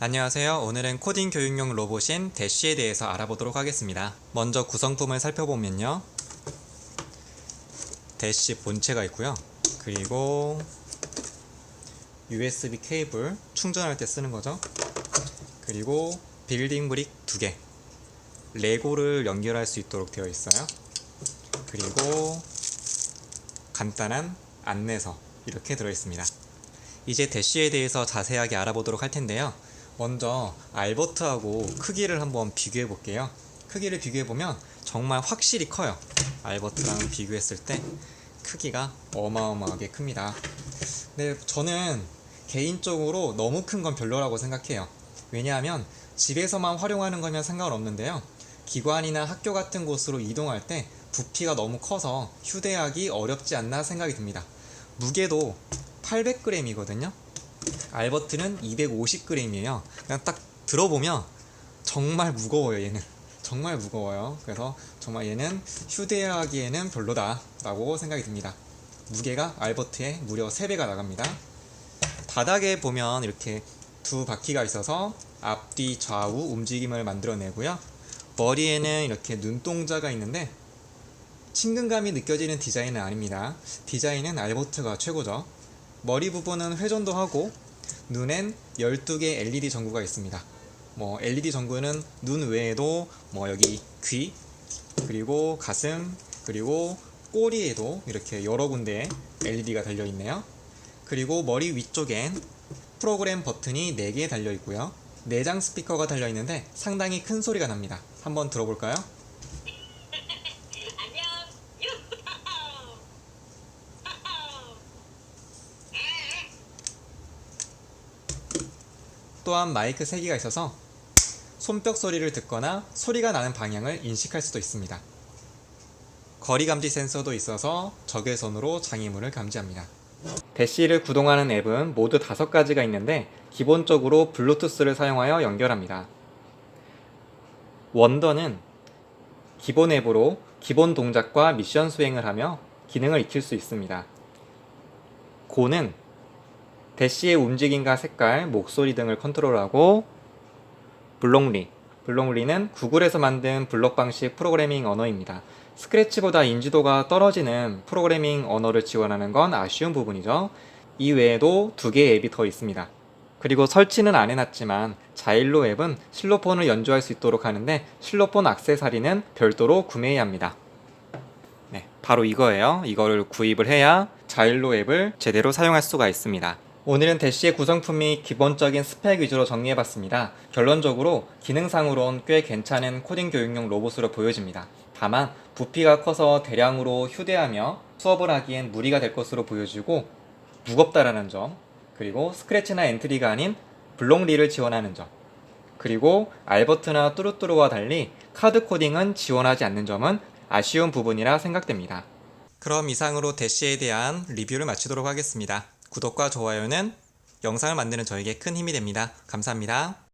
안녕하세요. 오늘은 코딩 교육용 로봇인 대쉬에 대해서 알아보도록 하겠습니다. 먼저 구성품을 살펴보면요. 대쉬 본체가 있고요. 그리고 USB 케이블 충전할 때 쓰는 거죠. 그리고 빌딩 브릭 두 개. 레고를 연결할 수 있도록 되어 있어요. 그리고 간단한 안내서 이렇게 들어 있습니다. 이제 대쉬에 대해서 자세하게 알아보도록 할 텐데요. 먼저 알버트하고 크기를 한번 비교해 볼게요. 크기를 비교해 보면 정말 확실히 커요. 알버트랑 비교했을 때 크기가 어마어마하게 큽니다. 근데 저는 개인적으로 너무 큰 건 별로라고 생각해요. 왜냐하면 집에서만 활용하는 거면 상관없는데요. 기관이나 학교 같은 곳으로 이동할 때 부피가 너무 커서 휴대하기 어렵지 않나 생각이 듭니다. 무게도 800g이거든요. 알버트는 250g이에요. 그냥 딱 들어보면 정말 무거워요, 얘는. 정말 무거워요. 그래서 정말 얘는 휴대하기에는 별로다라고 생각이 듭니다. 무게가 알버트의 무려 3배가 나갑니다. 바닥에 보면 이렇게 두 바퀴가 있어서 앞뒤 좌우 움직임을 만들어내고요. 머리에는 이렇게 눈동자가 있는데 친근감이 느껴지는 디자인은 아닙니다. 디자인은 알버트가 최고죠. 머리 부분은 회전도 하고 눈엔 12개 LED 전구가 있습니다. 뭐 LED 전구는 눈 외에도 뭐 여기 귀 그리고 가슴 그리고 꼬리에도 이렇게 여러 군데 LED가 달려 있네요. 그리고 머리 위쪽엔 프로그램 버튼이 4개 달려 있고요. 내장 스피커가 달려 있는데 상당히 큰 소리가 납니다. 한번 들어볼까요? 안녕. 유후. 또한 마이크 3개가 있어서 손뼉 소리를 듣거나 소리가 나는 방향을 인식할 수도 있습니다. 거리 감지 센서도 있어서 적외선으로 장애물을 감지합니다. 대시를 구동하는 앱은 모두 5가지가 있는데 기본적으로 블루투스를 사용하여 연결합니다. 원더는 기본 앱으로 기본 동작과 미션 수행을 하며 기능을 익힐 수 있습니다. 고는 대시의 움직임과 색깔, 목소리 등을 컨트롤하고 블록리 블록리는 구글에서 만든 블록 방식 프로그래밍 언어입니다. 스크래치보다 인지도가 떨어지는 프로그래밍 언어를 지원하는 건 아쉬운 부분이죠. 이 외에도 두 개의 앱이 더 있습니다. 그리고 설치는 안 해놨지만 자일로 앱은 실로폰을 연주할 수 있도록 하는데 실로폰 악세사리는 별도로 구매해야 합니다. 네, 바로 이거예요. 이거를 구입을 해야 자일로 앱을 제대로 사용할 수가 있습니다. 오늘은 대시의 구성품이 기본적인 스펙 위주로 정리해봤습니다. 결론적으로 기능상으론 꽤 괜찮은 코딩 교육용 로봇으로 보여집니다. 다만 부피가 커서 대량으로 휴대하며 수업을 하기엔 무리가 될 것으로 보여지고 무겁다라는 점, 그리고 스크래치나 엔트리가 아닌 블록리를 지원하는 점, 그리고 알버트나 뚜루뚜루와 달리 카드 코딩은 지원하지 않는 점은 아쉬운 부분이라 생각됩니다. 그럼 이상으로 대시에 대한 리뷰를 마치도록 하겠습니다. 구독과 좋아요는 영상을 만드는 저에게 큰 힘이 됩니다. 감사합니다.